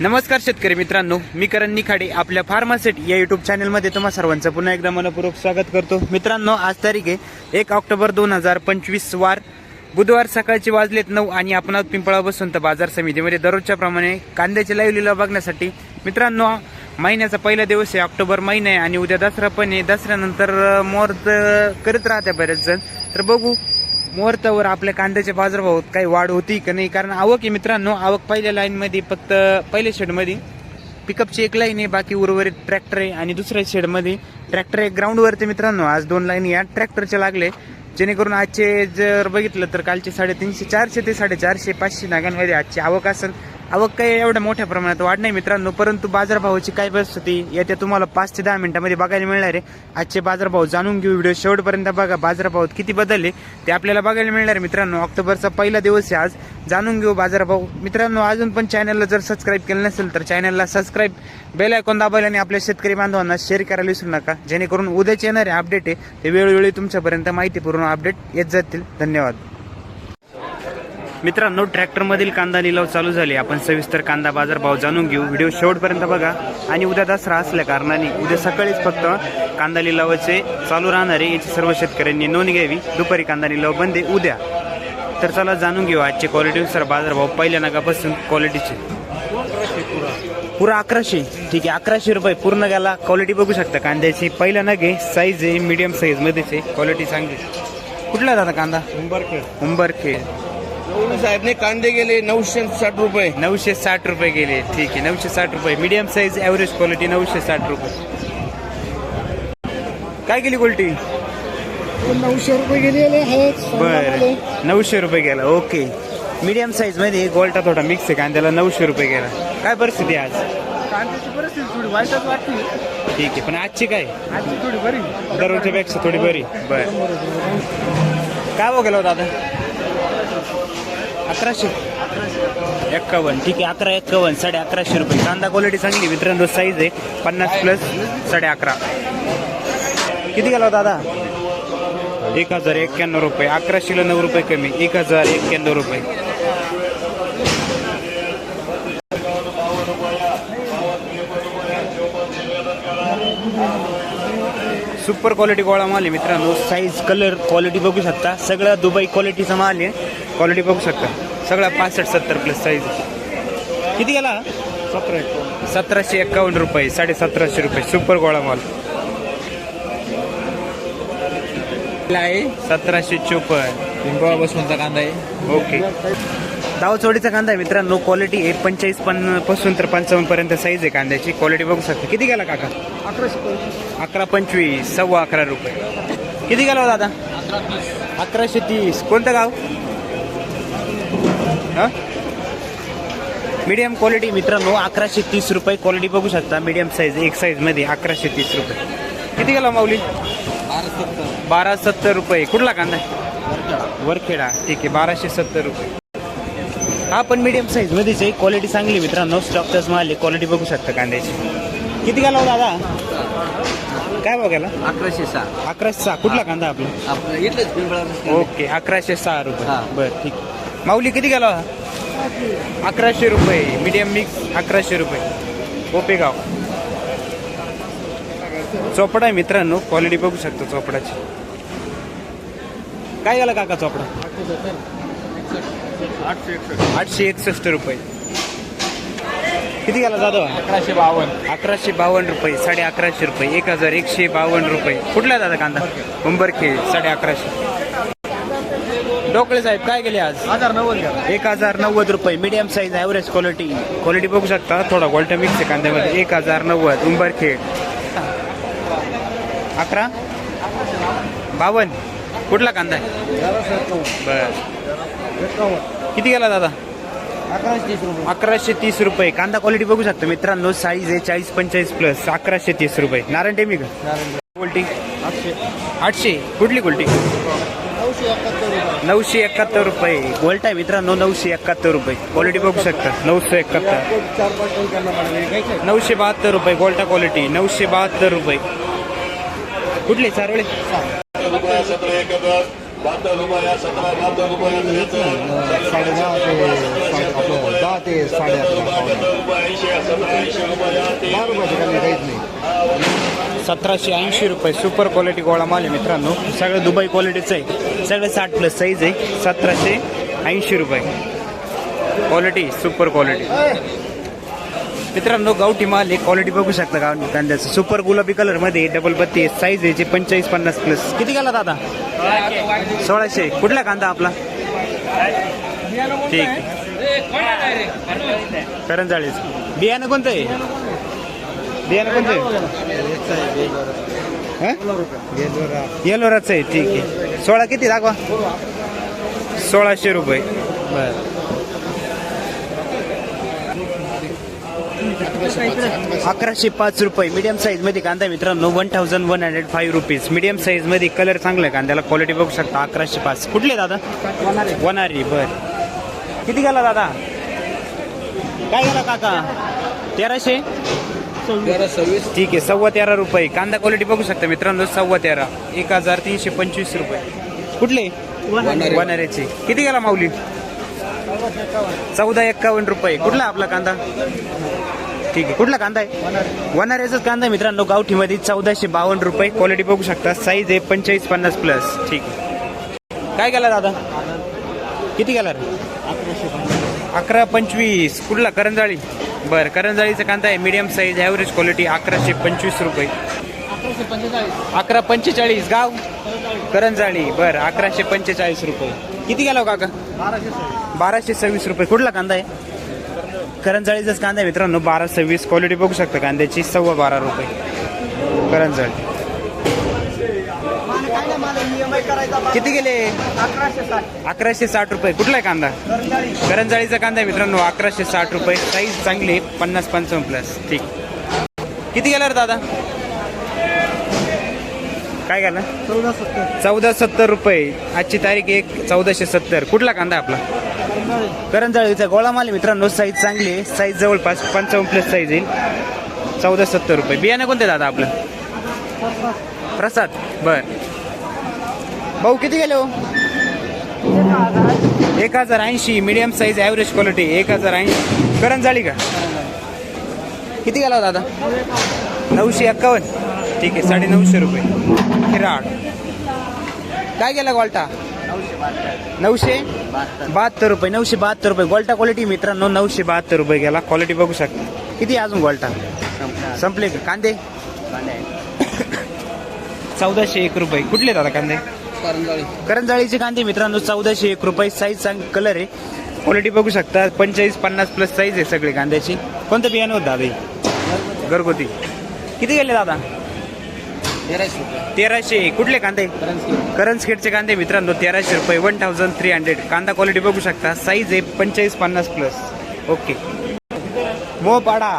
नमस्कार शेतकरी मित्रांनो मी करण निखाडे आपल्या फार्मासेट या युट्यूब चॅनलमध्ये तुम्हा सर्वांचं पुन्हा एकदा मनपूर्वक स्वागत करतो. मित्रांनो आज तारीख आहे एक ऑक्टोबर दोन हजार पंचवीस वार. बुधवार सकाळचे वाजलेत नऊ आणि आपण पिंपळा बसून तर बाजार समितीमध्ये. दररोजच्या प्रमाणे कांद्याचे लाईव्ह लिलाव बघण्यासाठी. मित्रांनो महिन्याचा पहिला दिवस आहे ऑक्टोबर महिना आहे आणि उद्या दसरा पण आहे. दसऱ्यानंतर अं, करत राहते बरेच जण. तर बघू मुहूर्तावर आपल्या कांद्याच्या बाजारभावात काही वाढ होती का नाही? कारण आवक आहे मित्रांनो आवक पहिल्या लाईनमध्ये फक्त पहिल्या शेडमध्ये पिकअपची एक लाईन आहे बाकी उर्वरित ट्रॅक्टर आहे. आणि दुसऱ्या शेडमध्ये ट्रॅक्टर आहे ग्राउंडवरती मित्रांनो आज दोन लाईन या ट्रॅक्टरचे लागले. जेणेकरून आजचे जर बघितलं तर कालचे साडेतीनशे चारशे ते साडेचारशे पाचशे नागांमध्ये आजची आवक असेल. आवक काही एवढ्या मोठ्या प्रमाणात वाढ नाही मित्रांनो परंतु बाजारभावाची काय परिस्थिती येत्या तुम्हाला पाच ते दहा मिनिटांमध्ये बघायला मिळणार आहे. आजचे बाजारभाव जाणून घेऊ व्हिडिओ शेवटपर्यंत बघा. बाजारभावात किती बदलले ते आपल्याला बघायला मिळणार आहे मित्रांनो. ऑक्टोबरचा पहिला दिवस आहे आज. जाणून घेऊ बाजारभाव. मित्रांनो अजून पण चॅनलला जर सबस्क्राईब केलं नसेल तर चॅनलला सबस्क्राईब बेल आयकॉन दाबायला आणि आपल्या शेतकरी बांधवांना शेअर करायला विसरू नका. जेणेकरून उद्याचे येणारे अपडेट आहे ते वेळोवेळी तुमच्यापर्यंत माहितीपूर्ण अपडेट येत जातील. धन्यवाद. मित्रांनो ट्रॅक्टरमधील कांदा लिलाव चालू झाले. आपण सविस्तर कांदा बाजार भाव जाणून घेऊ. व्हिडिओ शेवटपर्यंत बघा. आणि उद्या दसरा असल्या कारणाने उद्या सकाळीच फक्त कांदा लिलावाचे चालू राहणार आहे. याची सर्व शेतकऱ्यांनी नोंद घ्यावी. दुपारी कांदा लिलाव बंद उद्या. तर चला जाणून घेऊ आजचे क्वालिटीनुसार बाजारभाव पहिल्या नगापासून क्वालिटीचे पुरा अकराशे. ठीक आहे अकराशे रुपये. पूर्ण गेला क्वालिटी बघू शकता. कांद्याची पहिला नग साईज आहे मीडियम साईज मध्येच. आहे क्वालिटी चांगली कुठला दादा कांदा? उंबरखेड. साहेबने कांदे गेले नऊशे साठ रुपये. नऊशे साठ रुपये गेले. ठीक आहे नऊशे साठ रुपये. मीडियम साईज ॲव्हरेज क्वालिटी नऊशे साठ रुपये. काय गेली क्वालिटी नऊशे रुपये गेलेले बर. नऊशे रुपये गेला. ओके मीडियम साईजमध्ये गोल्टा थोडा मिक्स आहे कांद्याला नऊशे रुपये गेला. काय परिस्थिती आहे आज? कांद्याची परिस्थिती थोडी वाईटच वाटते ठीक आहे पण आजची काय? आजची थोडी बरी. दररोजच्या पेक्षा थोडी बरी. बर. काय भाव गेला होता आता? अकराशे. एक्कावन्न. ठीक आहे अकरा एक्कावन्न साडे अकराशे रुपये. कांदा क्वालिटी चांगली मित्रांनो साईज आहे पन्नास प्लस साडे अकरा. किती गेला होता दादा? एक हजार एक्क्याण्णव रुपये. अकराशेला नऊ रुपये कमी. एक हजार एक्क्याण्णव रुपये. सुपर क्वालिटी गोळा माल आहे मित्रांनो. साईज कलर क्वालिटी बघू शकता. सगळं दुबई क्वालिटीचा माल आहे. क्वालिटी बघू शकता. सगळा पासष्ट सत्तर प्लस साईज किती गेला? सतरा सतराशे एक्कावन्न रुपये साडे सतराशे रुपये. सुपर गोळा माल. आहे? सतराशे चोपन्न. पिंपळा बसवंतचा कांदा आहे. ओके. दाव चोडीचा कांदा आहे मित्रांनो. क्वालिटी आहे पंचेचाळीस पन्नपासून तर पंचावन्न पर्यंत साईज आहे कांद्याची. क्वालिटी बघू शकता. किती गेला काका? अकराशे अकरा पंचवीस सव्वा अकरा रुपये. किती गेला हो दादा? अकराशे तीस. कोणतं गाव? मीडियम क्वालिटी मित्रांनो अकराशे तीस रुपये क्वालिटी बघू शकता. मीडियम साईज एक साईजमध्ये अकराशे तीस रुपये. किती गेला माऊली? बारा सत्तर रुपये. कुठला कांदा वरखेडा. ठीक आहे बाराशे सत्तर रुपये. हा पण मीडियम साईज मध्येच आहे. क्वालिटी चांगली आहे मित्रांनो. स्टॉक टच माल क्वालिटी बघू शकता कांद्याची. किती गेला हो दादा? काय बघायला अकराशे सहा. अकराशे सहा. कुठला कांदा आपला? ओके अकराशे सहा रुपये. हा. बरं ठीक माऊली किती गेला? अकराशे रुपये. मीडियम मिक्स अकराशे रुपये. ओपेगाव चोपडा आहे मित्रांनो. क्वालिटी बघू शकतो चोपडाची. काय गेला काका चोपडा? आठशे एकसष्ट रुपये. किती गेला जाधव? अकराशे बावन्न. अकराशे बावन्न रुपये साडे अकराशे रुपये. एक हजार एकशे बावन्न रुपये. कुठला दादा कांदा? उंबरखेड साडे अकराशे. डोकळे साहेब काय गेले आज? हजार नव्वद एक हजार नव्वद रुपये medium size average quality quality बघू शकता थोडा गोल्टा मिक्स आहे कांद्यामध्ये. एक हजार नव्वद उंबरखेड अकरा? बावन्न कुठला कांदा आहे? बर. किती गेला दादा? अकराशे तीस रुपये. अकराशे तीस रुपये कांदा क्वालिटी बघू शकता मित्रांनो साईज आहे चाळीस पंचेचाळीस प्लस अकराशे तीस रुपये. नारायण टेमी का? क्वालिटी आठशे. आठशे. कुठली क्वालिटी नऊशे एकाहत्तर रुपये. गोल्ट आहे मित्रांनो नऊशे एकाहत्तर रुपये. क्वालिटी बघू शकता. नऊशे एकाहत्तर. नऊशे बहात्तर रुपये गोल्टा क्वालिटी नऊशे बहात्तर रुपये. कुठले चारोळे साडे दहा ते साडे- आपलं दहा ते साडे अकरा सतराशे ऐंशी रुपये सुपर क्वालिटी गोळा माल आहे मित्रांनो. सगळं दुबई क्वालिटीचं आहे. सगळं साठ प्लस साईज आहे. सतराशे ऐंशी रुपये. क्वालिटी सुपर क्वालिटी मित्रांनो गावठी माल आहे. क्वालिटी बघू शकता का? कांद्याचं. सुपर गुलाबी कलरमध्ये डबल बत्ती साईज याची पंचेचाळीस पन्नास प्लस किती गेला दादा? सोळाशे. कुठला कांदा आपला? ठीक. करंजाळीच. बियाणं कोणतं आहे? बियाणं कोणते? आहे येलोराचं आहे ठीक आहे. सोळा किती दाखवा? सोळाशे रुपये. अकराशे पाच रुपये. मीडियम साईजमध्ये कांदा मित्रांनो one thousand one hundred five rupees medium साईजमध्ये कलर चांगला आहे कांद्याला. क्वालिटी बघू शकता अकराशे पाच. कुठले दादा? वनारी बर. किती गेला दादा? काय गेला काका? तेराशे? ठीक आहे सव्वा तेरा रुपये. कांदा क्वालिटी बघू शकता मित्रांनो सव्वा तेरा. एक हजार तीनशे पंचवीस रुपये. कुठले. वनाऱ्याचे किती गेला माऊली? चौदा एक्कावन्न रुपये. कुठला आपला कांदा? ठीक आहे. कुठला कांदा आहे? वनाऱ्याचाच कांदा मित्रांनो गावठीमध्ये चौदाशे बावन्न रुपये. क्वालिटी बघू शकता. साईज आहे पंचेचाळीस पन्नास प्लस ठीक आहे. काय गेला दादा? किती गेला रे? अकरा पंचवीस. कुठला? करंजाळी. बरं करंजाळीचा कांदा आहे मीडियम साईज ॲव्हरेज क्वालिटी अकराशे पंचवीस रुपये. अकरा पंचेचाळीस गाव? करंजाळी बरं अकराशे पंचेचाळीस रुपये. किती गेला हो काका? बाराशे सव्वीस रुपये. कुठला कांदा आहे? करंजाळीचाच कांदा आहे मित्रांनो बारा सव्वीस. क्वालिटी बघू शकता कांद्याची सव्वा बारा रुपये. करंजाळी. किती गेले? अकराशे साठ. रुपये. कुठला आहे कांदा? करंजाळीचा कांदा आहे मित्रांनो अकराशे साठ रुपये. साईज चांगली पन्नास पंचावन्न प्लस ठीक. किती गेला रे दादा? काय गेला? चौदा सत्तर. चौदा सत्तर रुपये. आजची तारीख एक चौदाशे सत्तर. कुठला कांदा आपला? करंजाळीचा गोळा माल मित्रांनो साईज चांगली. आहे साईज जवळपास पंचावन्न प्लस साईज येईल. चौदा सत्तर रुपये. बियाणं कोणते दादा आपलं? प्रसाद बर. भाऊ किती गेले? हो एक हजार ऐंशी मिडियम साईज ॲव्हरेज क्वालिटी एक हजार ऐंशी. करंजाळी का? किती गेला दादा नऊशे एक्कावन्न. ठीक आहे साडे नऊशे रुपये. किराड काय गेला गोल्टा? नऊशे? बहात्तर रुपये नऊशे बहात्तर रुपये. गोल्टा क्वालिटी मित्रांनो नऊशे बहात्तर रुपये गेला. क्वालिटी बघू शकता. किती अजून गोल्टा? संपले का? कांदे? चौदाशे एक रुपये. कुठले दादा कांदे? करंजाळी. करंजाळीचे कांदे मित्रांनो चौदाशे एक रुपये. साईज चांग कलर आहे. क्वालिटी बघू शकता. पंचेचाळीस पन्नास प्लस साईज आहे सगळी कांद्याची. कोणतं बियाणं होतं दादा? घरगुती. किती गेले दादा? तेराशे कुठले कांदे? करंजी करंजखेडचे कांदे मित्रांनो तेराशे रुपये. वन थाउजंड थ्री हंड्रेड कांदा क्वालिटी बघू शकता. साईज आहे पंचेचाळीस पन्नास प्लस ओके मोहपाडा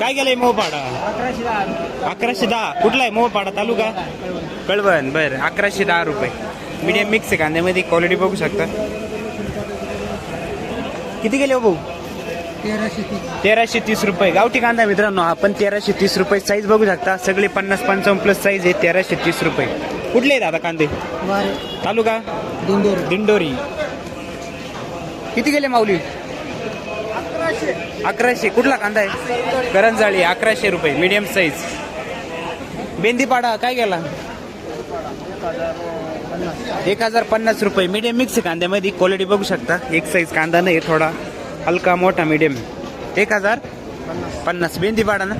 काय गेलंय मोहपाडा? अकराशे दहा. अकराशे दहा कुठला आहे मोहपाडा तालुका? कळवण बरं. अकराशे दहा रुपये. मीडियम मिक्स आहे कांद्यामध्ये क्वालिटी बघू शकता. किती गेले हो भाऊ? तेराशे तीस. तेराशे तीस रुपये. गावठी कांदा मित्रांनो आपण तेराशे तीस रुपये साईज बघू शकता. सगळे पन्नास पंचावन्न प्लस साईज आहे तेराशे तीस रुपये. कुठले आहेत आता कांदे? वारे. तालुका? दिंडोर. दिंडोरी. किती गेले माऊली? अकराशे. कुठला कांदा आहे? करंजाळी अकराशे रुपये मीडियम साईज बेंदीपाडा काय गेला? एक हजार पन्नास रुपये. मीडियम मिक्स कांद्यामध्ये क्वालिटी बघू शकता. एक साईज कांदा नाही थोडा हलका मोठा मीडियम एक हजार पन्नास. बेंदीपाडा ना?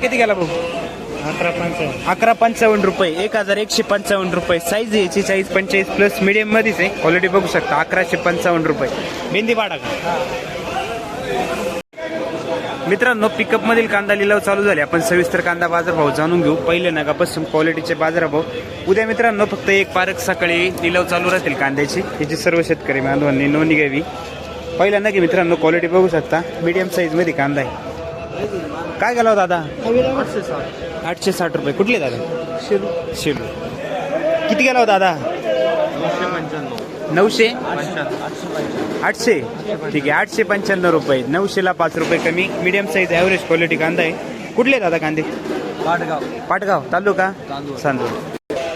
किती गेला भाऊ? अकरा पंचावन्न. अकरा पंचावन्न रुपये. एक हजार एकशे पंचावन्न रुपये. साईज याची चाळीस पंचेचाळीस प्लस मीडियम मध्येच आहे. क्वालिटी बघू शकता. अकराशे पंचावन्न रुपये. मेंदीपाडा का? मित्रांनो पिकअप मधील कांदा लिलाव चालू झाले. आपण सविस्तर कांदा बाजारभाव जाणून घेऊ. पहिले नगापासून क्वालिटीचे बाजारभाव उद्या मित्रांनो फक्त एक पारक सकाळी लिलाव चालू राहतील कांद्याची. याची सर्व शेतकरी बांधवांनी नोंदणी घ्यावी. पहिल्या नगे मित्रांनो क्वालिटी बघू शकता. मीडियम साईजमध्ये कांदा आहे. काय गेला दादा? आठशे साठ रुपये. कुठले दादा? शिरू. शिरू किती गेला हो दादा? नऊशे नऊशे. आठशे. ठीक आहे आठशे पंच्याण्णव रुपये. नऊशेला पाच रुपये कमी. मीडियम साईज ॲव्हरेज क्वालिटी कांदा आहे. कुठले दादा कांदे? पाटगाव. पाटगाव तालुका. चांदूर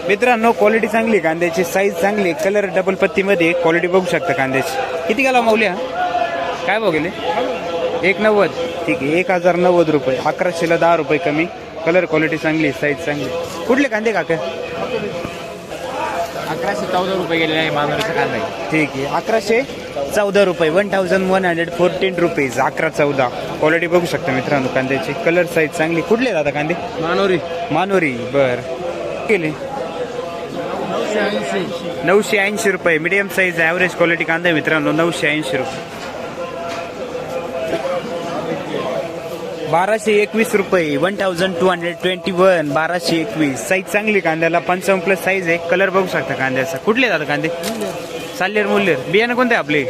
मित्रांनो क्वालिटी चांगली कांद्याची साईज चांगली कलर डबल पत्तीमध्ये क्वालिटी बघू शकता कांद्याची. किती गेला माऊली हा काय गेले एक नव्वद. ठीक आहे एक हजार नव्वद रुपये. अकराशेला दहा रुपये कमी. कलर क्वालिटी चांगली साईज चांगली. कुठले कांदे काका? अकराशे चौदा रुपये गेलेले आहे मांजरीचा कांदा. ठीक आहे अकराशे? चौदा रुपये. One thousand one hundred fourteen rupees अकरा चौदा. क्वालिटी बघू शकता मित्रांनो कांद्याची. कलर साईज चांगली. कुठले दादा कांदे? मानोरी. मानोरी. बर. केले? नऊशे ऐंशी. रुपये. मिडियम साईज ॲव्हरेज क्वालिटी कांदा मित्रांनो. नऊशे ऐंशी रुपये. बाराशे एकवीस रुपये one thousand two hundred twenty one बाराशे एकवीस. साईज चांगली कांद्याला पंचावन्न प्लस साईज आहे. कलर बघू शकता कांद्याचा. कुठले दादा कांदे? साल्लेर मुल्लेर. बियाणं कोणते आपले?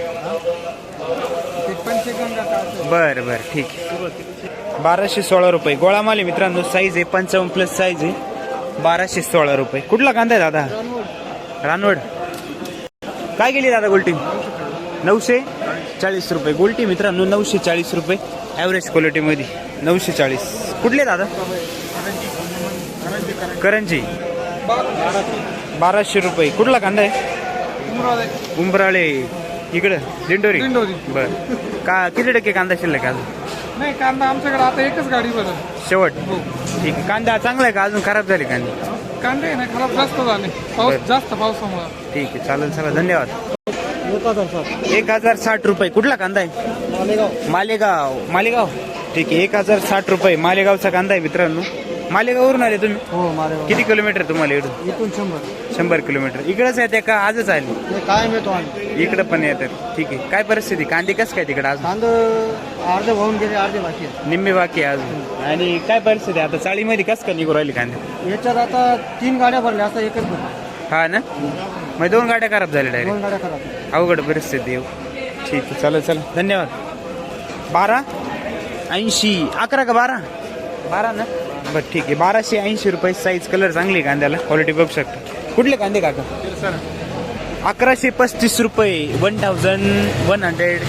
बर बर ठीक आहे. बाराशे सोळा रुपये. गोळामाले मित्रांनो साईज आहे पंचावन्न प्लस साईज आहे. बाराशे सोळा रुपये. कुठला कांदा आहे दादा? रानवड. काय गेली दादा गोल्टी? नऊशे चाळीस रुपये. गोल्टी मित्रांनो नऊशे चाळीस रुपये. ॲव्हरेज क्वालिटीमध्ये नऊशे चाळीस कुठले दादा? करंजी. बाराशे रुपये. कुठला कांदा आहे? उंबराळे इकडं. दिंडोरी. बर. का किती टक्के कांदा शिल्लक अजून? नाही कांदा आमच्याकडे आता एकच गाडी बदल शेवट. हो. ठीक आहे. कांदा चांगला आहे का? अजून खराब झाले कांदे? कांदे आहे ना खराब जास्त झाले. पाऊस. जास्त पावसामुळे. ठीक आहे. चालेल चला धन्यवाद. एक हजार साठ. रुपये. कुठला कांदा आहे? मालेगाव. मालेगाव. ठीक आहे. एक हजार साठ रुपये मालेगावचा कांदा आहे मित्रांनो. मालेगाववरून आले तुम्ही? हो मारे किती किलोमीटर तुम्हाला इकडून? इथून शंभर. शंभर किलोमीटर. इकडेच येते का आजच आले? हे काय मिळतो आणि इकडे पण येतात. ठीक आहे. काय परिस्थिती? कांदे कसं काय तिकडे अजून? कांदा अर्धे वाहून गेले अर्धे बाकी आहेत. निम्मे बाकी आहे अजून. आणि काय परिस्थिती आहे? आता चाळीमध्ये कसं काय निघू राहिले कांदे? याच्यात आता तीन गाड्या भरल्या आता एकच भरली. हा ना? मग दोन गाड्या खराब झाल्या डायरेक्ट दोन गाड्या खराब. अवघड परिस्थिती ठीक आहे. चला चला धन्यवाद. बारा? ऐंशी अकरा का बारा? बारा ना? बरं ठीक आहे. बाराशे ऐंशी रुपये साईज कलर चांगली आहे कांद्याला. क्वालिटी बघू शकता. कुठले कांदे काका? अकराशे पस्तीस रुपये. One thousand one hundred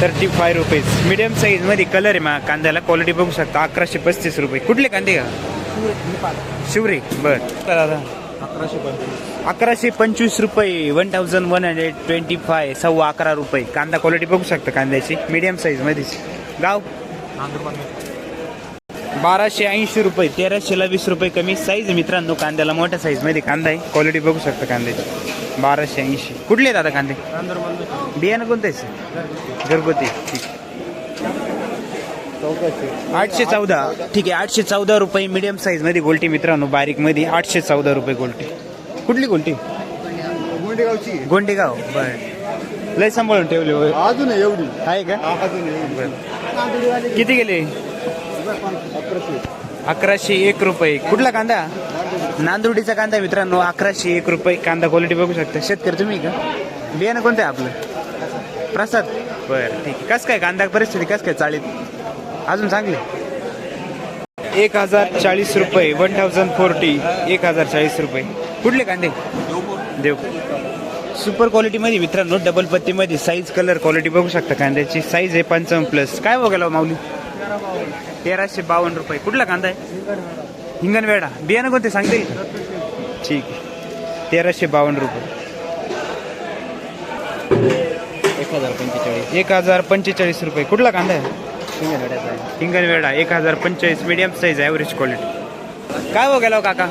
thirty five rupees medium साईजमध्ये कलर आहे मा कांद्याला. क्वालिटी बघू शकता. अकराशे पस्तीस रुपये. कुठले कांदे का? शिवरे. बर. दादा अकराशे पंचवीस अकराशे पंचवीस रुपये. One thousand one hundred twenty five सव्वा अकरा रुपये. कांदा क्वालिटी बघू शकता कांद्याची. मीडियम साईज मध्येच. गाव? बाराशे ऐंशी रुपये तेराशेला वीस रुपये कमी साईज मित्रांनो कांद्याला. मोठ्या साईजमध्ये कांदा आहे. क्वालिटी बघू शकता कांद्याची बाराशे ऐंशी. कुठले आहेत आता कांदे? बियाणं कोणतं आहे? घरगुती. ठीक. आठशे चौदा. ठीक आहे आठशे चौदा रुपये मिडियम साईजमध्ये गोल्टी मित्रांनो बारीकमध्ये आठशे चौदा रुपये गोल्टी. कुठली गोल्टी? गोंडेगावची. गोंडेगाव बर. लय सांभाळून ठेवले. अजून एवढी. आहे का? अजून किती गेले? अकराशे एक रुपये. कुठला कांदा? नांदुर्डीचा कांदा मित्रांनो अकराशे एक रुपये. कांदा क्वालिटी बघू शकता. शेतकरी तुम्ही का? बियाणं कोणतं आहे आपलं? प्रसाद. बरं ठीक आहे. कसं काय कांदा परिस्थिती कसं काय चाळीत अजून चांगले? एक हजार चाळीस रुपये वन थाउजंड फोर्टी एक हजार चाळीस रुपये. कुठले कांदे? देव सुपर क्वालिटीमध्ये मित्रांनो डबल पत्तीमध्ये साईज कलर क्वालिटी बघू शकता कांद्याची. साईज आहे पंचावन्न प्लस काय बघायला हो माऊली? तेराशे बावन्न रुपये. कुठला कांदा आहे? हिंगणवेडा बियाणं कोणते सांगते? ठीक आहे. तेराशे बावन्न रुपये. एक हजार पंचेचाळीस. एक हजार पंचेचाळीस रुपये. कुठला कांदा आहे? हिंगणवेडा एक हजार पंचेचाळीस. मिडियम साईज ॲव्हरेज क्वालिटी काय बघायला हो काका?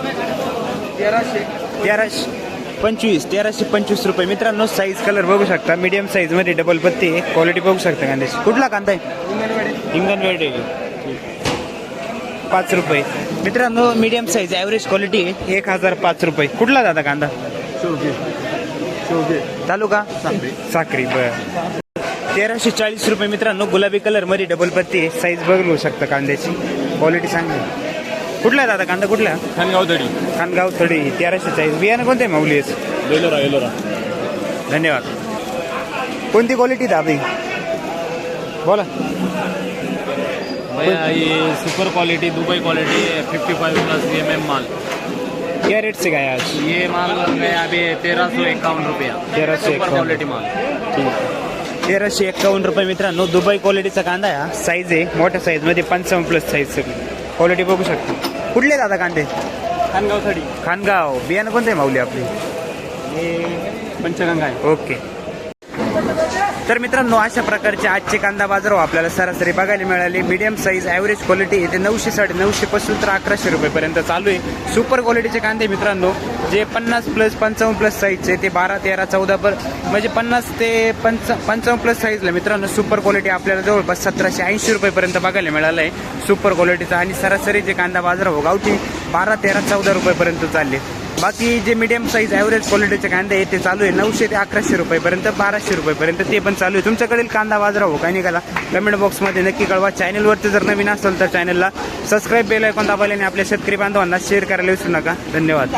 तेराशे. तेराशे. पंचवीस तेराशे पंचवीस रुपये. मित्रांनो साईज कलर बघू शकता. मीडियम साईजमध्ये डबल पत्ती आहे. क्वालिटी बघू शकता कांद्याची कुठला कांदा आहे? हिंगणवेडे पाच रुपये. मित्रांनो मीडियम साईज ॲव्हरेज क्वालिटी आहे. एक हजार पाच रुपये. कुठला दादा कांदा? तालुका? साखरी. साखरी बर. तेराशे चाळीस रुपये मित्रांनो गुलाबी कलरमध्ये डबल पत्ती आहे. साईज बघू शकता कांद्याची क्वालिटी चांगली. कुठला आहे दादा कांदा? कुठला खानगाव दडी खानगाव थडी तेराशे चाळीस. बियाणं कोणते माऊली एलोरा एलोरा. धन्यवाद. कोणती क्वालिटी दाबी बोला. भैया ये super quality Dubai quality fifty five plus M M माल. क्या रेट से गया आज? ये माल गया अभी तेरह सौ इक्यावन रुपया 1351 सुपर क्वालिटी माल. तेराशे एक्कावन्न रुपये मित्रांनो दुबई क्वालिटीचा कांदा आहे. हा साईज आहे मोठ्या साईजमध्ये पंचावन्न प्लस साईज सगळी. क्वालिटी बघू शकता. कुठले दादा कांदे? खानगाव थडी. खानगाव. बियाणं कोणतं माऊली आपली? पंचगंगा आहे. ओके. तर मित्रांनो अशा प्रकारचे आजचे कांदा बाजार हो, आपल्याला सरासरी बघायला मिळाले. मीडियम साईज ॲव्हरेज क्वालिटी येते नऊशे साडे नऊशे पासून तर अकराशे रुपयेपर्यंत चालू आहे. सुपर क्वालिटीचे कांदे मित्रांनो जे पन्नास प्लस पंचावन्न प्लस साईजचे ते बारा तेरा चौदा पर म्हणजे पन्नास ते पंच पंचावन्न प्लस साईजला मित्रांनो सुपर क्वालिटी आपल्याला जवळपास सतराशे ऐंशी रुपयेपर्यंत बघायला मिळालं आहे. सुपर क्वालिटीचा आणि सरासरी जे कांदा बाजार हो गावठी बारा तेरा चौदा रुपयेपर्यंत चालले. बाकी जे मीडियम साईज ॲव्हरेज क्वालिटीचे कांदे आहेत ते चालू आहे. नऊशे ते अकराशे रुपयेपर्यंत बाराशे रुपयेपर्यंत ते पण चालू आहे. तुमच्याकडील कांदा बाजार हो काय निघाला? कमेंट बॉक्समध्ये नक्की कळवा. चॅनलवरती जर नवीन असेल तर चॅनलला सबस्क्राईब बेल ऐकून दाबायला आणि आपल्या शेतकरी बांधवांना शेअर करायला विसरू नका. धन्यवाद.